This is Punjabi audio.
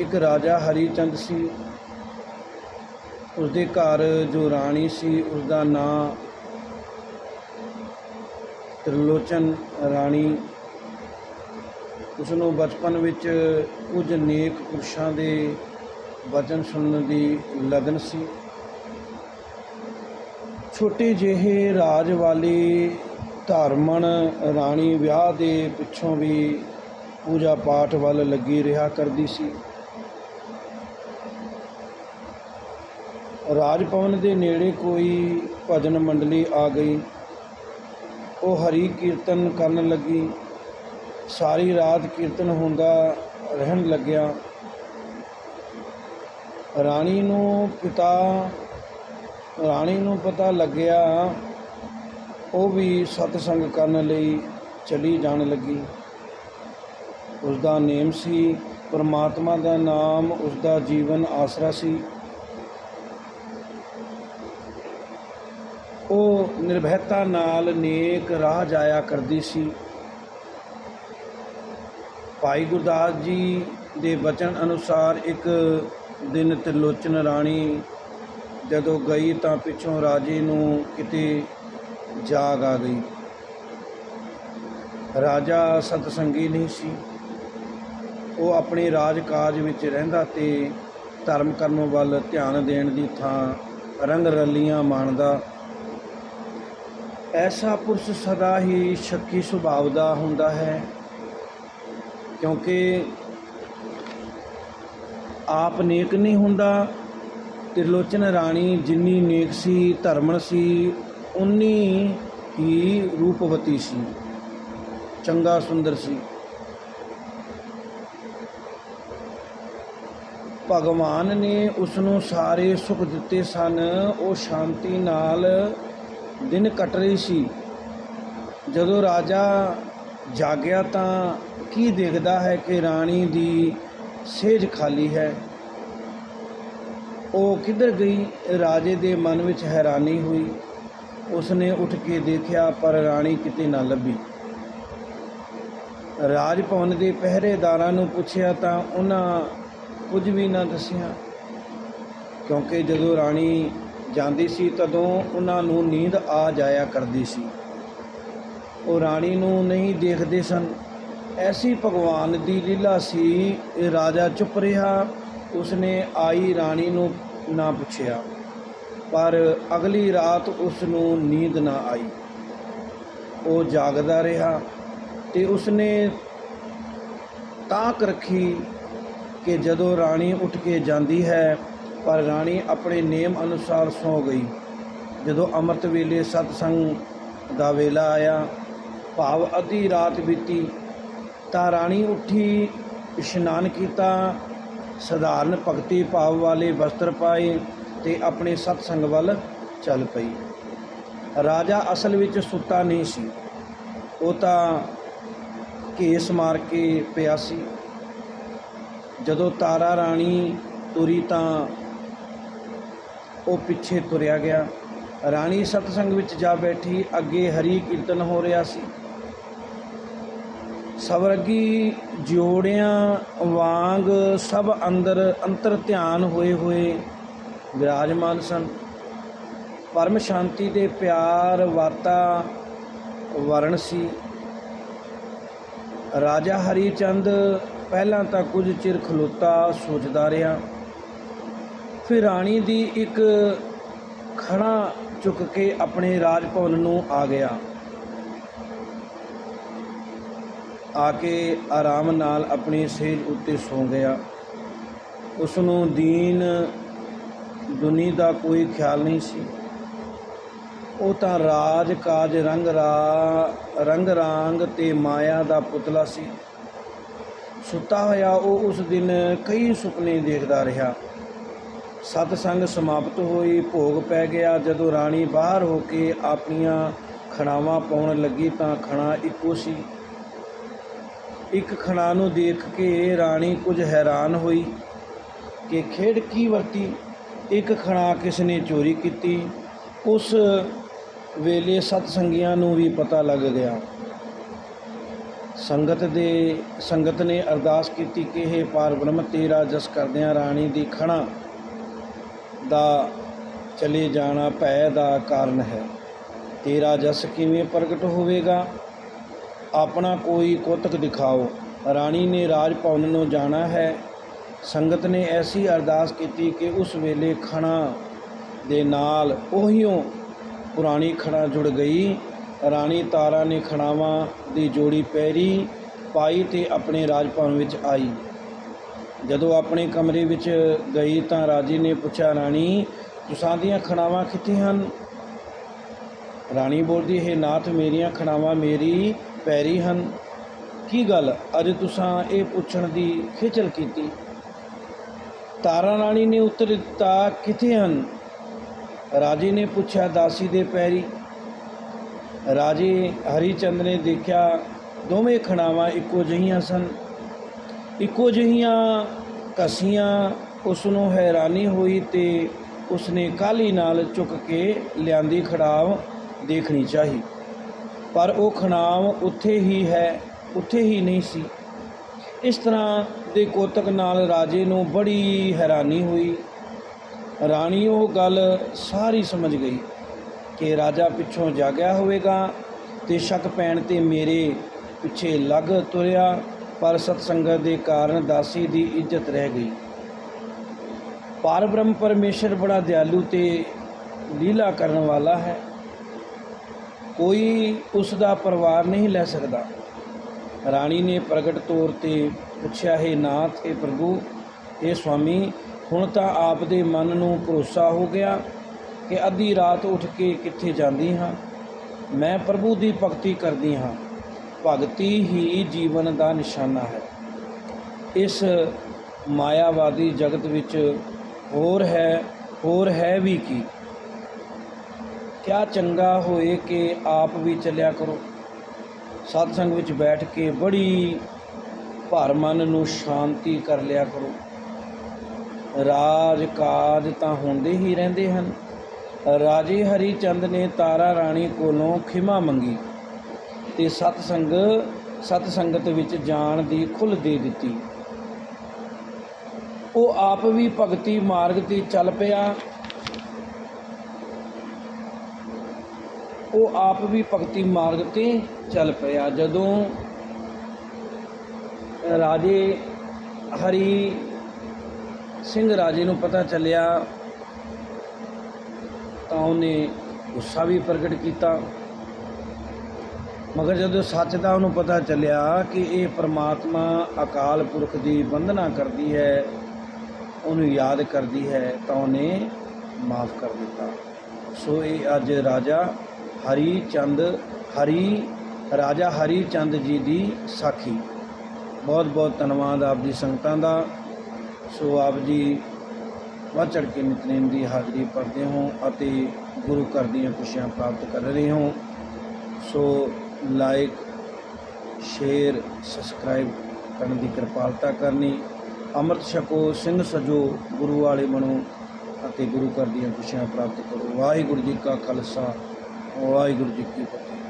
ਇੱਕ ਰਾਜਾ ਹਰੀਚੰਦ ਸੀ। ਉਸਦੇ ਘਰ ਜੋ ਰਾਣੀ ਸੀ, ਉਸਦਾ ਨਾਂ ਤ੍ਰਿਲੋਚਨ ਰਾਣੀ। ਉਸ ਨੂੰ ਬਚਪਨ ਵਿੱਚ ਕੁਝ ਨੇਕ ਪੁਰਸ਼ਾਂ ਦੇ ਵਚਨ ਸੁਣਨ ਦੀ ਲਗਨ ਸੀ। ਛੋਟੇ ਜਿਹੇ ਰਾਜ ਵਾਲੀ ਧਾਰਮਣ ਰਾਣੀ ਵਿਆਹ ਦੇ ਪਿੱਛੋਂ ਵੀ ਪੂਜਾ ਪਾਠ ਵੱਲ ਲੱਗੀ ਰਿਹਾ ਕਰਦੀ ਸੀ। ਰਾਜ ਭਵਨ ਦੇ ਨੇੜੇ ਕੋਈ ਭਜਨ ਮੰਡਲੀ ਆ ਗਈ। ਉਹ ਹਰੀ ਕੀਰਤਨ ਕਰਨ ਲੱਗੀ। ਸਾਰੀ ਰਾਤ ਕੀਰਤਨ ਹੁੰਦਾ ਰਹਿਣ ਲੱਗਿਆ। ਰਾਣੀ ਨੂੰ ਪਿਤਾ, ਰਾਣੀ ਨੂੰ ਪਤਾ ਲੱਗਿਆ। ਉਹ ਵੀ ਸਤਸੰਗ ਕਰਨ ਲਈ ਚਲੀ ਜਾਣ ਲੱਗੀ। ਉਸ ਦਾ ਨੇਮ ਸੀ, ਪਰਮਾਤਮਾ ਦਾ ਨਾਮ ਉਸ ਦਾ ਜੀਵਨ ਆਸਰਾ ਸੀ। ਉਹ ਨਿਰਭੈਤਾ ਨਾਲ ਨੇਕ ਰਾਹ ਜਾਇਆ ਕਰਦੀ ਸੀ। ਭਾਈ ਗੁਰਦਾਸ ਜੀ ਦੇ ਬਚਨ ਅਨੁਸਾਰ ਇੱਕ ਦਿਨ ਤ੍ਰਿਲੋਚਨ ਰਾਣੀ ਜਦੋਂ ਗਈ ਤਾਂ ਪਿੱਛੋਂ ਰਾਜੇ ਨੂੰ ਕਿਤੇ ਜਾਗ ਆ ਗਈ। ਰਾਜਾ ਸਤਸੰਗੀ ਨਹੀਂ ਸੀ। ਉਹ ਆਪਣੇ ਰਾਜ ਕਾਜ ਵਿੱਚ ਰਹਿੰਦਾ ਤੇ ਧਰਮ ਕਰਨ ਵੱਲ ਧਿਆਨ ਦੇਣ ਦੀ ਥਾਂ ਰੰਗ ਰਲੀਆਂ ਮਾਣਦਾ ਐਸਾ ਪੁਰਸ਼ ਸਦਾ ਹੀ ਸ਼ੱਕੀ ਸੁਭਾਅ ਦਾ ਹੁੰਦਾ ਹੈ, ਕਿਉਂਕਿ ਆਪ ਨੇਕ ਨਹੀਂ ਹੁੰਦਾ, ਤ੍ਰਿਲੋਚਨ ਰਾਣੀ ਜਿੰਨੀ ਨੇਕ ਸੀ, ਧਰਮਣ ਸੀ, ਉਨੀ ਹੀ ਰੂਪਵਤੀ ਸੀ, ਚੰਗਾ ਸੁੰਦਰ ਸੀ। ਭਗਵਾਨ ਨੇ ਉਸ ਨੂੰ ਸਾਰੇ ਸੁੱਖ ਦਿੱਤੇ ਸਨ, ਉਹ ਸ਼ਾਂਤੀ ਨਾਲ ਦਿਨ ਕੱਟ ਰਹੀ ਸੀ। ਜਦੋਂ ਰਾਜਾ ਜਾਗਿਆ ਤਾਂ ਕੀ ਦੇਖਦਾ ਹੈ ਕਿ ਰਾਣੀ ਦੀ ਸੇਜ ਖਾਲੀ ਹੈ। ਉਹ ਕਿੱਧਰ ਗਈ? ਰਾਜੇ ਦੇ ਮਨ ਵਿੱਚ ਹੈਰਾਨੀ ਹੋਈ। ਉਸਨੇ ਉੱਠ ਕੇ ਦੇਖਿਆ, ਪਰ ਰਾਣੀ ਕਿਤੇ ਨਾ ਲੱਭੀ। ਰਾਜ ਭਵਨ ਦੇ ਪਹਿਰੇਦਾਰਾਂ ਨੂੰ ਪੁੱਛਿਆ ਤਾਂ ਉਹਨਾਂ ਕੁਝ ਵੀ ਨਾ ਦੱਸਿਆ। ਕਿਉਂਕਿ ਜਦੋਂ ਰਾਣੀ ਜਾਂਦੀ ਸੀ ਤਦੋਂ ਉਹਨਾਂ ਨੂੰ ਨੀਂਦ ਆ ਜਾਇਆ ਕਰਦੀ ਸੀ। ਉਹ ਰਾਣੀ ਨੂੰ ਨਹੀਂ ਦੇਖਦੇ ਸਨ। ਐਸੀ ਭਗਵਾਨ ਦੀ ਲੀਲਾ ਸੀ। ਰਾਜਾ ਚੁੱਪ ਰਿਹਾ। ਉਸਨੇ ਆਈ ਰਾਣੀ ਨੂੰ ਨਾ ਪੁੱਛਿਆ। ਪਰ ਅਗਲੀ ਰਾਤ ਉਸ ਨੂੰ ਨੀਂਦ ਨਾ ਆਈ। ਉਹ ਜਾਗਦਾ ਰਿਹਾ ਤੇ ਉਸਨੇ ਤਾਕ ਰੱਖੀ ਕਿ ਜਦੋਂ ਰਾਣੀ ਉੱਠ ਕੇ ਜਾਂਦੀ ਹੈ ਪਰ ਰਾਣੀ ਆਪਣੇ ਨੇਮ ਅਨੁਸਾਰ ਸੌ ਗਈ। ਜਦੋਂ ਅੰਮ੍ਰਿਤ ਵੇਲੇ ਸਤਸੰਗ ਦਾ ਵੇਲਾ ਆਇਆ, ਭਾਵ ਅੱਧੀ ਰਾਤ ਬੀਤੀ, ਤਾਂ ਰਾਣੀ ਉੱਠੀ, ਇਸ਼ਨਾਨ ਕੀਤਾ, ਸਧਾਰਨ ਭਗਤੀ ਭਾਵ ਵਾਲੇ ਵਸਤਰ ਪਾਏ ਤੇ ਆਪਣੇ ਸਤਸੰਗ ਵੱਲ ਚੱਲ ਪਈ। ਰਾਜਾ ਅਸਲ ਵਿੱਚ ਸੁੱਤਾ ਨਹੀਂ ਸੀ। ਉਹ ਤਾਂ ਕੇਸ ਮਾਰ ਕੇ ਪਿਆ ਸੀ। ਜਦੋਂ ਤਾਰਾ ਰਾਣੀ ਤੁਰੀ ਤਾਂ ਉਹ ਪਿੱਛੇ ਤੁਰਿਆ ਗਿਆ। ਰਾਣੀ ਸਤਸੰਗ ਵਿੱਚ ਜਾ ਬੈਠੀ, ਅੱਗੇ ਹਰੀ ਕੀਰਤਨ ਹੋ ਰਿਹਾ ਸੀ। ਸਵਰਗੀ ਜੋੜਿਆਂ ਵਾਂਗ ਸਭ ਅੰਦਰ ਅੰਤਰ ਧਿਆਨ ਹੋਏ ਹੋਏ ਵਿਰਾਜਮਾਨ ਸਨ। ਪਰਮ ਸ਼ਾਂਤੀ ਦੇ ਪਿਆਰ ਵਾਤਾ ਵਰਣ ਸੀ। ਰਾਜਾ ਹਰੀ ਚੰਦ ਪਹਿਲਾਂ ਤਾਂ ਕੁਝ ਚਿਰ ਖਲੋਤਾ ਸੋਚਦਾ ਰਿਹਾ। ਫਿਰ ਰਾਣੀ ਦੀ ਇੱਕ ਖਣਾ ਚੁੱਕ ਕੇ ਆਪਣੇ ਰਾਜ ਭਵਨ ਨੂੰ ਆ ਗਿਆ। ਆ ਕੇ ਆਰਾਮ ਨਾਲ ਆਪਣੀ ਸੇਜ ਉੱਤੇ ਸੌ ਗਿਆ। ਉਸ ਨੂੰ ਦੀਨ ਦੁਨੀ ਦਾ ਕੋਈ ਖਿਆਲ ਨਹੀਂ ਸੀ। ਉਹ ਤਾਂ ਰਾਜ ਕਾਜ ਰੰਗ ਰਾ ਰੰਗ ਰਾਂਗ ਤੇ ਮਾਇਆ ਦਾ ਪੁਤਲਾ ਸੀ। ਸੁੱਤਾ ਹੋਇਆ ਉਹ ਉਸ ਦਿਨ ਕਈ ਸੁਪਨੇ ਦੇਖਦਾ ਰਿਹਾ। ਸਤਸੰਗ ਸਮਾਪਤ ਹੋਈ, ਭੋਗ ਪੈ ਗਿਆ। ਜਦੋਂ ਰਾਣੀ ਬਾਹਰ ਹੋ ਕੇ ਆਪਣੀਆਂ ਖਣਾਵਾਂ ਪਾਉਣ ਲੱਗੀ ਤਾਂ ਖਣਾ ਇੱਕੋ ਸੀ। ਇੱਕ ਖਣਾ ਨੂੰ ਦੇਖ ਕੇ ਰਾਣੀ ਕੁਝ ਹੈਰਾਨ ਹੋਈ ਕਿ ਖੇਡ ਕੀ ਵਰਤੀ। ਇੱਕ ਖਣਾ ਕਿਸ ਨੇ ਚੋਰੀ ਕੀਤੀ, ਉਸ ਵੇਲੇ ਸਤਸੰਗੀਆਂ ਨੂੰ ਵੀ ਪਤਾ ਲੱਗ ਗਿਆ। ਸੰਗਤ ਦੇ, ਸੰਗਤ ਨੇ ਅਰਦਾਸ ਕੀਤੀ ਕਿ ਇਹ ਪਾਰਬ੍ਰਹਮ ਤੇਰਾ ਜਸ ਕਰਦਿਆਂ ਰਾਣੀ ਦੀ ਖਣਾ ਦਾ ਚਲੇ ਜਾਣਾ ਭੈ ਦਾ ਕਾਰਨ ਹੈ। ਤੇਰਾ ਜਸ ਕਿਵੇਂ ਪ੍ਰਗਟ ਹੋਵੇਗਾ? ਆਪਣਾ ਕੋਈ ਕੋਤਕ ਦਿਖਾਓ। ਰਾਣੀ ਨੇ ਰਾਜ ਭਵਨ ਨੂੰ ਜਾਣਾ ਹੈ। ਸੰਗਤ ਨੇ ਐਸੀ ਅਰਦਾਸ ਕੀਤੀ ਕਿ ਉਸ ਵੇਲੇ ਖਣਾ ਦੇ ਨਾਲ ਉਹੀਓ ਪੁਰਾਣੀ ਖਣਾ ਜੁੜ ਗਈ। ਰਾਣੀ ਤਾਰਾ ਨੇ ਖਣਾਵਾਂ ਦੀ ਜੋੜੀ ਪੈਰੀ ਪਾਈ ਤੇ ਆਪਣੇ ਰਾਜ ਭਵਨ ਵਿੱਚ ਆਈ। ਜਦੋਂ ਆਪਣੇ ਕਮਰੇ ਵਿੱਚ ਗਈ ਤਾਂ ਰਾਜੇ ਨੇ ਪੁੱਛਿਆ, ਰਾਣੀ, ਤੁਸਾਂ ਦੀਆਂ ਖਣਾਵਾਂ ਕਿੱਥੇ ਹਨ? ਰਾਣੀ ਬੋਲਦੀ, ਹੈ ਨਾਥ, ਮੇਰੀਆਂ ਖਣਾਵਾਂ ਮੇਰੀ ਪੈਰੀ ਹਨ। ਕੀ ਗੱਲ? ਅੱਜ ਤੁਸਾਂ ਇਹ ਪੁੱਛਣ ਦੀ ਖੇਚਲ ਕੀਤੀ? ਤਾਰਾ ਰਾਣੀ ਨੇ ਉੱਤਰ ਦਿੱਤਾ, ਕਿੱਥੇ ਹਨ? ਰਾਜੇ ਨੇ ਪੁੱਛਿਆ, ਦਾਸੀ ਦੇ ਪੈਰੀ। ਰਾਜੇ ਹਰੀਚੰਦ ਨੇ ਦੇਖਿਆ, ਦੋਵੇਂ ਖਣਾਵਾਂ ਇੱਕੋ ਜਿਹੀਆਂ ਸਨ। ਇੱਕੋ ਜਿਹੀਆਂ ਘਸੀਆਂ ਉਸ ਨੂੰ ਹੈਰਾਨੀ ਹੋਈ ਤੇ ਉਸਨੇ ਕਾਲੀ ਨਾਲ ਚੁੱਕ ਕੇ ਲਿਆਂਦੀ ਖੜਾਵ ਦੇਖਣੀ ਚਾਹੀ। ਪਰ ਉਹ ਖਣਾਵ ਉੱਥੇ ਹੀ ਹੈ, ਉੱਥੇ ਹੀ ਨਹੀਂ ਸੀ। ਇਸ ਤਰ੍ਹਾਂ ਦੇ ਕੋਤਕ ਨਾਲ ਰਾਜੇ ਨੂੰ ਬੜੀ ਹੈਰਾਨੀ ਹੋਈ। ਰਾਣੀ ਉਹ ਗੱਲ ਸਾਰੀ ਸਮਝ ਗਈ ਕਿ ਰਾਜਾ ਪਿੱਛੋਂ ਜਾਗਿਆ ਹੋਵੇਗਾ ਤੇ ਸ਼ੱਕ ਪੈਣ ਤੇ ਮੇਰੇ ਪਿੱਛੇ ਲੱਗ ਤੁਰਿਆ ਪਰ ਸਤਸੰਗਤ ਦੇ ਕਾਰਨ ਦਾਸੀ ਦੀ ਇੱਜ਼ਤ ਰਹਿ ਗਈ। ਪਰਬ੍ਰਹਮ ਪਰਮੇਸ਼ਰ ਬੜਾ ਦਿਆਲੂ ਤੇ ਲੀਲਾ ਕਰਨ ਵਾਲਾ ਹੈ। ਕੋਈ ਉਸ ਦਾ ਪਰਿਵਾਰ ਨਹੀਂ ਲੈ ਸਕਦਾ। ਰਾਣੀ ਨੇ ਪ੍ਰਗਟ ਤੌਰ ਤੇ ਪੁੱਛਿਆ, ਹੈ ਨਾਥ ਇਹ ਪ੍ਰਭੂ ਇਹ ਸੁਆਮੀ, ਹੁਣ ਤਾਂ ਆਪ ਦੇ ਮਨ ਨੂੰ ਭਰੋਸਾ ਹੋ ਗਿਆ ਕਿ ਅੱਧੀ ਰਾਤ ਉੱਠ ਕੇ ਕਿੱਥੇ ਜਾਂਦੀ ਹਾਂ। ਮੈਂ ਪ੍ਰਭੂ ਦੀ ਭਗਤੀ ਕਰਦੀ ਹਾਂ। ਭਗਤੀ ਹੀ ਜੀਵਨ ਦਾ ਨਿਸ਼ਾਨਾ ਹੈ। ਇਸ ਮਾਇਆਵਾਦੀ ਜਗਤ ਵਿੱਚ ਹੋਰ ਹੈ ਹੋਰ ਹੈ ਵੀ ਕੀ? ਕਿਆ ਚੰਗਾ ਹੋਏ ਕਿ ਆਪ ਵੀ ਚੱਲਿਆ ਕਰੋ। ਸਤਸੰਗ ਵਿੱਚ ਬੈਠ ਕੇ ਬੜੀ ਭਰ ਮਨ ਨੂੰ ਸ਼ਾਂਤੀ ਕਰ ਲਿਆ ਕਰੋ। ਰਾਜ ਕਾਜ ਤਾਂ ਹੁੰਦੇ ਹੀ ਰਹਿੰਦੇ ਹਨ। ਰਾਜੇ ਹਰੀ ਚੰਦ ਨੇ ਤਾਰਾ ਰਾਣੀ ਕੋਲੋਂ ਖਿਮਾ ਮੰਗੀ। ਤੇ ਸਤਸੰਗ ਸਤ ਸੰਗਤ ਵਿੱਚ ਜਾਣ ਦੀ ਖੁੱਲ੍ਹ ਦੇ ਦਿੱਤੀ। ਉਹ ਆਪ ਵੀ ਭਗਤੀ ਮਾਰਗ ਤੇ ਚੱਲ ਪਿਆ। ਉਹ ਆਪ ਵੀ ਭਗਤੀ ਮਾਰਗ ਤੇ ਚੱਲ ਪਿਆ। ਜਦੋਂ ਰਾਜੇ ਹਰੀ ਸਿੰਘ ਰਾਜੇ ਨੂੰ ਪਤਾ ਚੱਲਿਆ ਤਾਂ ਉਹਨੇ ਗੁੱਸਾ ਵੀ ਪ੍ਰਗਟ ਕੀਤਾ। ਮਗਰ ਜਦੋਂ ਸੱਚ ਦਾ ਉਹਨੂੰ ਪਤਾ ਚੱਲਿਆ ਕਿ ਇਹ ਪ੍ਰਮਾਤਮਾ ਅਕਾਲ ਪੁਰਖ ਦੀ ਵੰਦਨਾ ਕਰਦੀ ਹੈ, ਉਹਨੂੰ ਯਾਦ ਕਰਦੀ ਹੈ, ਤਾਂ ਉਹਨੇ ਮਾਫ ਕਰ ਦਿੱਤਾ। ਸੋ ਇਹ ਅੱਜ ਰਾਜਾ ਹਰੀ ਚੰਦ ਹਰੀ, ਰਾਜਾ ਹਰੀ ਚੰਦ ਜੀ ਦੀ ਸਾਖੀ। ਬਹੁਤ ਬਹੁਤ ਧੰਨਵਾਦ ਆਪ ਦੀ ਸੰਗਤਾਂ ਦਾ। ਸੋ ਆਪ ਜੀ ਵੱਧ ਚੜ੍ਹ ਕੇ ਨਿਤਨੇਮ ਦੀ ਹਾਜ਼ਰੀ ਭਰਦੇ ਹੋ ਅਤੇ ਗੁਰੂ ਘਰ ਦੀਆਂ ਖੁਸ਼ੀਆਂ ਪ੍ਰਾਪਤ ਕਰ ਰਹੇ ਹੋ। ਸੋ ਲਾਈਕ, ਸ਼ੇਅਰ, ਸਬਸਕ੍ਰਾਈਬ ਕਰਨ ਦੀ ਕਿਰਪਾਲਤਾ ਕਰਨੀ। ਅੰਮ੍ਰਿਤ ਛਕੋ, ਸਿੰਘ ਸਜੋ, ਗੁਰੂ ਵਾਲੇ ਬਣੋ ਅਤੇ ਗੁਰੂ ਘਰ ਦੀਆਂ ਖੁਸ਼ੀਆਂ ਪ੍ਰਾਪਤ ਕਰੋ। ਵਾਹਿਗੁਰੂ ਜੀ ਕਾ ਖਾਲਸਾ, ਵਾਹਿਗੁਰੂ ਜੀ ਕੀ ਫਤਿਹ।